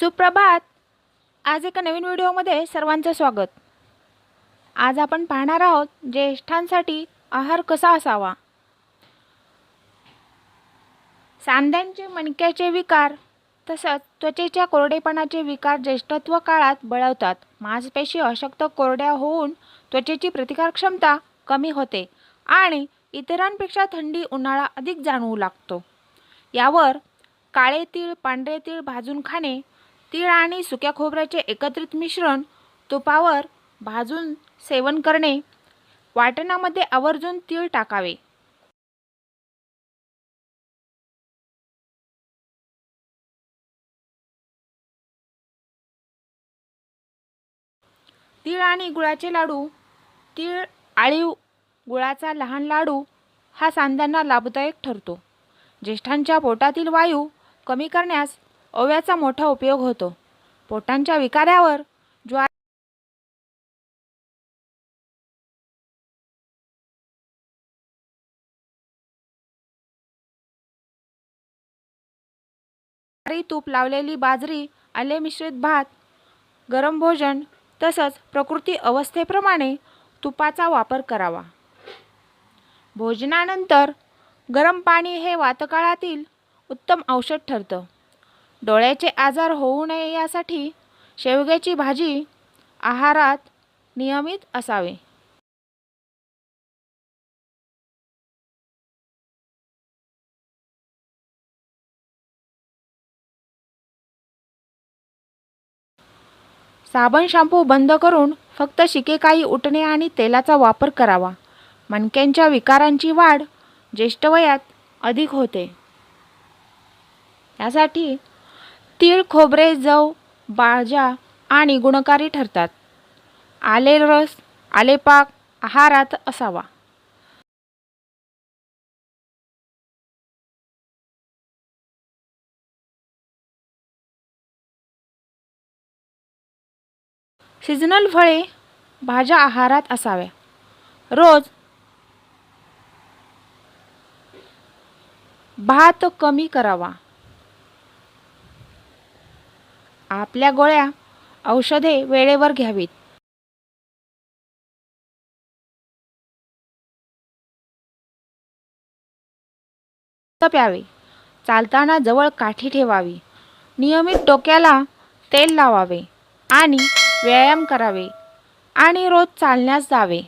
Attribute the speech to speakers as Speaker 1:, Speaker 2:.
Speaker 1: सुप्रभात. आज एका नवीन व्हिडिओमध्ये सर्वांचं स्वागत. आज आपण पाहणार आहोत ज्येष्ठांसाठी आहार कसा असावा? सांध्यांचे मणक्याचे विकार तसंच त्वचेच्या कोरडेपणाचे विकार ज्येष्ठत्व काळात बळवतात. मांसपेशी अशक्त कोरड्या होऊन त्वचेची प्रतिकार क्षमता कमी होते आणि इतरांपेक्षा थंडी उन्हाळा अधिक जाणवू लागतो. यावर काळे तीळ पांढरे तीळ भाजून खाणे तीळ आणि सुक्या खोबऱ्याचे एकत्रित मिश्रण तुपावर भाजून सेवन करणे. वाटणामध्ये आवर्जून तीळ टाकावे. तीळ आणि गुळाचे लाडू. तीळ आळीव गुळाचा लहान लाडू हा सांध्यांना लाभदायक ठरतो. ज्येष्ठांच्या पोटातील वायू कमी करण्यास ओव्याचा मोठा उपयोग होतो. पोटांच्या विकारावर ज्वारी तूप लावलेली बाजरी आले मिश्रित भात गरम भोजन तसंच प्रकृती अवस्थेप्रमाणे तुपाचा वापर करावा. भोजनानंतर गरम पाणी हे वातकाळातील उत्तम औषध ठरतं. डोळ्याचे आजार होऊ नये यासाठी शेवग्याची भाजी आहारात नियमित असावे. साबण शॅम्पू बंद करून फक्त शिकेकाई उठणे आणि तेलाचा वापर करावा. मणक्यांच्या विकारांची वाढ ज्येष्ठ वयात अधिक होते. यासाठी तीळ खोबरे जव भाज्या आणि गुणकारी ठरतात. आले रस आलेपाक आहारात असावा. सीझनल फळे भाज्या आहारात असाव्या. रोज भात कमी करावा. आपल्या गोळ्या औषधे वेळेवर घ्यावीत. प्यावे चालताना जवळ काठी ठेवावी. नियमित डोक्याला तेल लावावे आणि व्यायाम करावे आणि रोज चालण्यास जावे.